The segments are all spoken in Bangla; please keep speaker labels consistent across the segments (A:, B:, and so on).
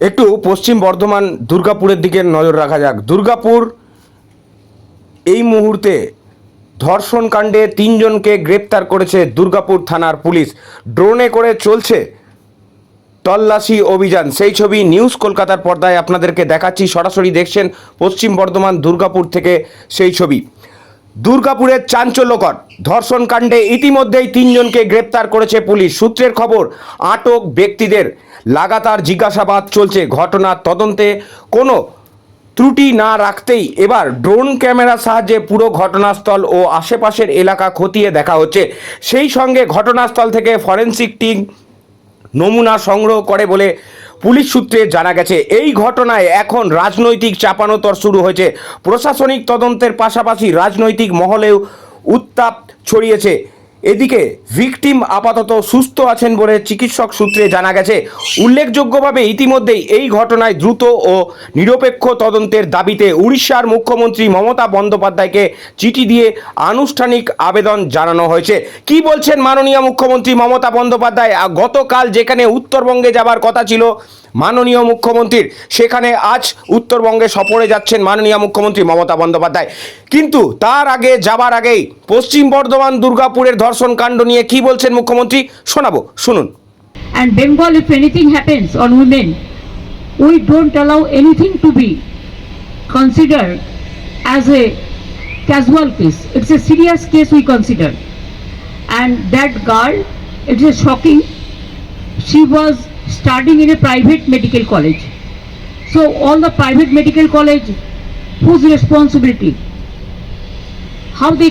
A: একটু পশ্চিম বর্ধমান দুর্গাপুরের দিকে নজর রাখা যাক। দুর্গাপুর এই মুহূর্তে ধর্ষণ কাণ্ডে তিনজনকে গ্রেপ্তার করেছে দুর্গাপুর থানার পুলিশ। ড্রোনে করে চলছে তল্লাশি অভিযান। সেই ছবি নিউজ কলকাতার পর্দায় আপনাদেরকে দেখাচ্ছি। সরাসরি দেখছেন পশ্চিম বর্ধমান দুর্গাপুর থেকে সেই ছবি। দুর্গাপুরের চাঞ্চল্যকর ধর্ষণ কাণ্ডে ইতিমধ্যেই তিনজনকে গ্রেপ্তার করেছে পুলিশ। সূত্রের খবর, আটক ব্যক্তিদের লাগাতার জিজ্ঞাসাবাদ চলছে। ঘটনার তদন্তে কোনো ত্রুটি না রাখতেই এবার ড্রোন ক্যামেরার সাহায্যে পুরো ঘটনাস্থল ও আশেপাশের এলাকা খতিয়ে দেখা হচ্ছে। সেই সঙ্গে ঘটনাস্থল থেকে ফরেনসিক টিম নমুনা সংগ্রহ করে বলে পুলিশ সূত্রে জানা গেছে। এই ঘটনায় এখন রাজনৈতিক চাপানোতর শুরু হয়েছে। প্রশাসনিক তদন্তের পাশাপাশি রাজনৈতিক মহলেও উত্তাপ ছড়িয়েছে। এদিকে ভিকটিম আপাতত সুস্থ আছেন বলে চিকিৎসক সূত্রে জানা গেছে। উল্লেখযোগ্যভাবে ইতিমধ্যেই এই ঘটনায় দ্রুত ও নিরপেক্ষ তদন্তের দাবিতে উড়িষ্যার মুখ্যমন্ত্রী মমতা বন্দ্যোপাধ্যায়কে চিঠি দিয়ে আনুষ্ঠানিক আবেদন জানানো হয়েছে। কি বলছেন মাননীয় মুখ্যমন্ত্রী মমতা বন্দ্যোপাধ্যায়? গতকাল যেখানে উত্তরবঙ্গে যাবার কথা ছিল মাননীয় মুখ্যমন্ত্রীর, সেখানে আজ উত্তরবঙ্গে সফরে যাচ্ছেন মাননীয় মুখ্যমন্ত্রী মমতা বন্দ্যোপাধ্যায়। কিন্তু তার আগে, যাবার আগেই পশ্চিম বর্ধমান দুর্গাপুরের ধর্ষণ কাণ্ড নিয়ে কি বলছেন মুখ্যমন্ত্রী শোনাবো শুনুন
B: And Bengal, if anything happens on women, we don't allow anything to be considered as a casual case. It's a serious case we consider. And that girl, it is shocking. She was studying in a private medical college. So all the private medical college, whose responsibility? How they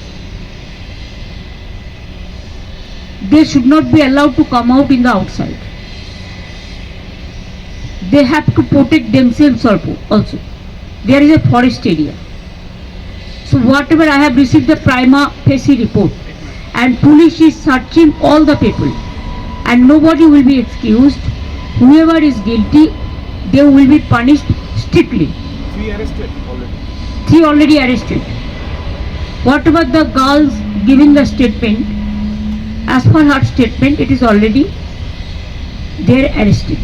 B: they should not be allowed to come out in the outside they have to protect themselves also. There is a forest area. So whatever I have received the prima facie report and police is searching all the people and nobody will be excused. Whoever is guilty, they will be punished strictly.
C: Three arrested already.
B: Three already arrested. Whatever the girls giving the statement, as per her statement, it is already they are arrested.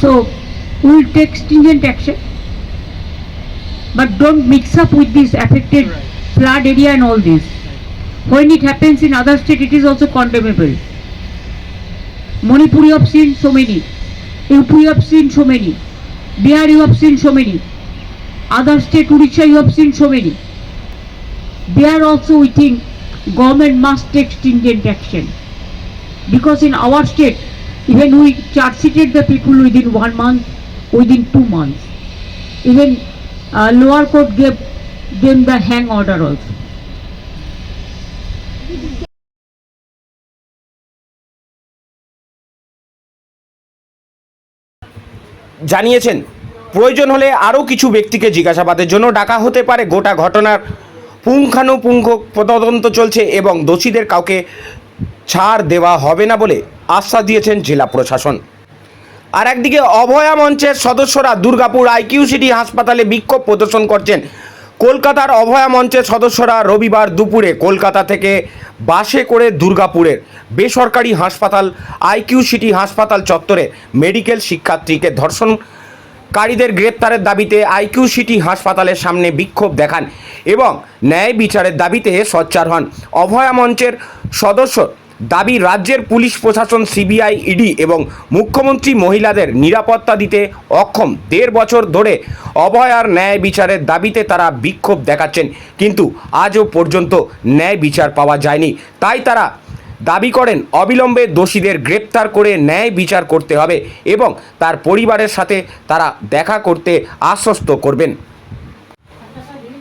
B: So we will take stringent action. But don't mix up with this affected
C: Right.
B: flood area and all this. When it happens in other state, it is also condemnable. Manipur you have seen so many. UP you have seen so many. Bihar you have seen so many. Other state, Odisha you have seen so many. There also we think government must take stringent action. Because in our state, even we charge sheeted the people within one month, within two months. Even uh, lower court gave them the hang order also.
A: জানিয়েছেন প্রয়োজন হলে আরও কিছু ব্যক্তিকে জিজ্ঞাসাবাদের জন্য ডাকা হতে পারে গোটা ঘটনার পুঙ্খানুপুঙ্খ তদন্ত চলছে এবং দোষীদের কাউকে ছাড় দেওয়া হবে না বলে আশ্বাস দিয়েছেন জেলা প্রশাসন। আর একদিকে অভয়া মঞ্চের সদস্যরা দুর্গাপুর আইকিউ সিটি হাসপাতালে বিক্ষোভ প্রদর্শন করছেন। কলকাতার অভয়া মঞ্চের সদস্যরা রবিবার দুপুরে কলকাতা থেকে বাসে করে দুর্গাপুরের বেসরকারি হাসপাতাল, আইকিউ সিটি হাসপাতাল চত্বরে মেডিকেল শিক্ষার্থীকে ধর্ষণকারীদের গ্রেপ্তারের দাবিতে আইকিউ সিটি হাসপাতালের সামনে বিক্ষোভ দেখান এবং ন্যায় বিচারের দাবিতে সোচ্চার হন। অভয়া মঞ্চের সদস্য, দাবি রাজ্যের পুলিশ প্রশাসন, সিবিআই, ইডি এবং মুখ্যমন্ত্রী মহিলাদের নিরাপত্তা দিতে অক্ষম। দেড় বছর ধরে অভয়ার ন্যায় বিচারের দাবিতে তারা বিক্ষোভ দেখাচ্ছেন। কিন্তু আজও পর্যন্ত ন্যায় বিচার পাওয়া যায়নি। তাই তারা দাবি করেন, অবিলম্বে দোষীদের গ্রেপ্তার করে ন্যায় বিচার করতে হবে এবং তার পরিবারের সাথে তারা দেখা করতে আশ্বস্ত করবেন।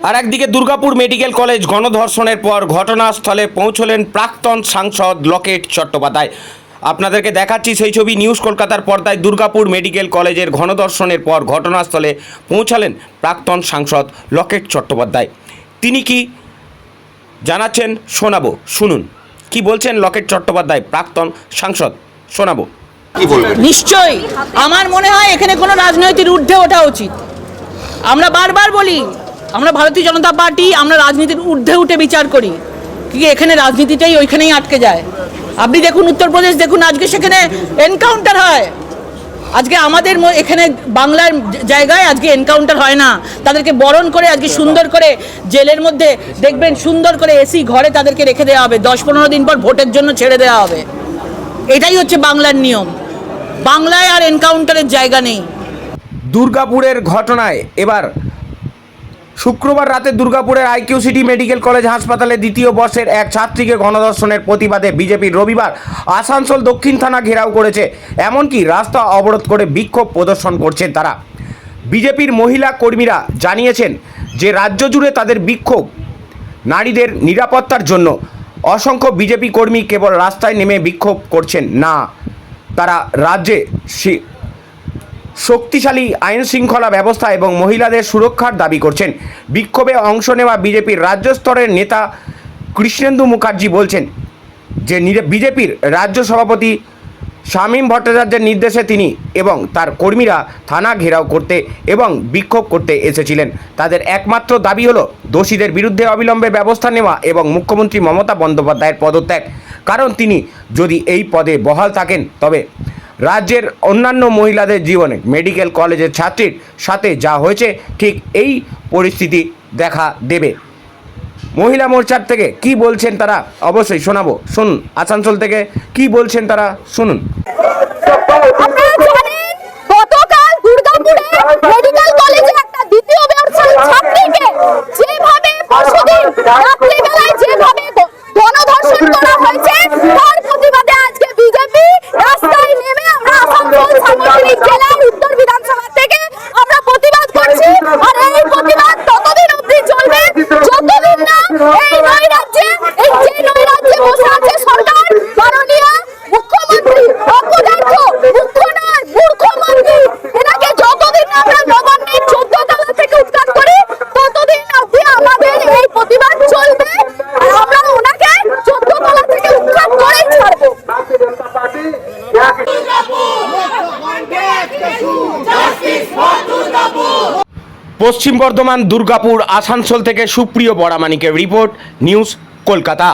A: আর একদিকে দুর্গাপুর মেডিকেল কলেজ গণধর্ষণের পর ঘটনাস্থলে পৌঁছলেন প্রাক্তন সাংসদ লকেট চট্টোপাধ্যায়। আপনাদেরকে দেখাচ্ছি সেই ছবি নিউজ কলকাতার পর্দায় দুর্গাপুর মেডিকেল কলেজের ঘনদর্শনের পর ঘটনাস্থলে পৌঁছালেন প্রাক্তন সাংসদ লকেট চট্টোপাধ্যায়। তিনি কি জানাচ্ছেন শোনাবো, শুনুন। কি বলছেন লকেট চট্টোপাধ্যায় প্রাক্তন সাংসদ? শোনাবো।
D: নিশ্চয়
E: নিশ্চয়ই। আমার মনে হয় এখানে কোনো রাজনৈতিক ঊর্ধ্বে ওঠা উচিত। আমরা বারবার বলি আমরা ভারতীয় জনতা পার্টি আমরা রাজনীতির ঊর্ধ্বে উঠে বিচার করি। কি এখানে রাজনীতিটাই ওইখানেই আটকে যায়? আপনি দেখুন উত্তরপ্রদেশ দেখুন আজকে সেখানে এনকাউন্টার হয়। আজকে আমাদের এখানে বাংলার জায়গায় আজকে এনকাউন্টার হয় না। তাদেরকে বরণ করে আজকে সুন্দর করে জেলের মধ্যে দেখবেন, সুন্দর করে এসি ঘরে তাদেরকে রেখে দেওয়া হবে। দশ পনেরো দিন পর ভোটের জন্য ছেড়ে দেওয়া হবে। এটাই হচ্ছে বাংলার নিয়ম। বাংলায় আর এনকাউন্টারের জায়গা নেই।
A: দুর্গাপুরের ঘটনায় এবার শুক্রবার রাতে দুর্গাপুরের আইকিউ সিটি মেডিকেল কলেজ হাসপাতালে দ্বিতীয় বর্ষের এক ছাত্রীকে গণধর্ষণের প্রতিবাদে বিজেপির রবিবার আসানসোল দক্ষিণ থানা ঘেরাও করেছে। এমনকি রাস্তা অবরোধ করে বিক্ষোভ প্রদর্শন করছেন তারা। বিজেপির মহিলা কর্মীরা জানিয়েছেন যে রাজ্য জুড়ে তাদের বিক্ষোভ নারীদের নিরাপত্তার জন্য। অসংখ্য বিজেপি কর্মী কেবল রাস্তায় নেমে বিক্ষোভ করছেন না। তারা রাজ্যে শক্তিশালী আইন শৃঙ্খলা ব্যবস্থা এবং মহিলাদের সুরক্ষার দাবি করছেন। বিক্ষোভে অংশ নেওয়া বিজেপির রাজ্য স্তরের নেতা কৃষ্ণেন্দু মুখার্জি বলছেন যে বিজেপির রাজ্য সভাপতি শামীম ভট্টাচার্যের নির্দেশে তিনি এবং তার কর্মীরা থানা ঘেরাও করতে এবং বিক্ষোভ করতে এসেছিলেন। তাদের একমাত্র দাবি হলো দোষীদের বিরুদ্ধে অবিলম্বে ব্যবস্থা নেওয়া এবং মুখ্যমন্ত্রী মমতা বন্দ্যোপাধ্যায়ের পদত্যাগ। কারণ তিনি যদি এই পদে বহাল থাকেন, তবে রাজ্যের অন্যান্য মহিলাদের জীবনে মেডিকেল কলেজের ছাত্রীর সাথে যা হয়েছে, ঠিক এই পরিস্থিতি দেখা দেবে। মহিলা মোর্চার থেকে কি বলছেন তারা অবশ্যই শোনাবো। শুনুন, আসানসোল থেকে কি বলছেন তারা শুনুন।
F: যেভাবে তার প্রতিবাদে আজকে বিজেপি রাস্তায় নেমে আমরা আসানসোল সামগ্রিক জেলার উত্তর বিধানসভা থেকে আমরা প্রতিবাদ করছি আর এই প্রতিবাদ ততদিন অবধি চলবে যতদিন না এই নয় রাজ্যে এই যে নয় রাজ্যে বসে আছে সরকার মাননীয় মুখ্যমন্ত্রী অপদার্থ মুখ্য নয় মূর্খমন্ত্রী এনাকে যতদিন না আমরা নবান্নের চোদ্দ তলা থেকে উৎখাত করি ততদিন অবধি আমাদের এই প্রতিবাদ চলবে আর আমরা ওনাকে চোদ্দ তলা থেকে উৎখাত করেই ছাড়বো
A: পশ্চিম বর্ধমান দুর্গাপুর আসানসোল থেকে সুপ্রিয় বড়ামানিকের রিপোর্ট নিউজ কলকাতা।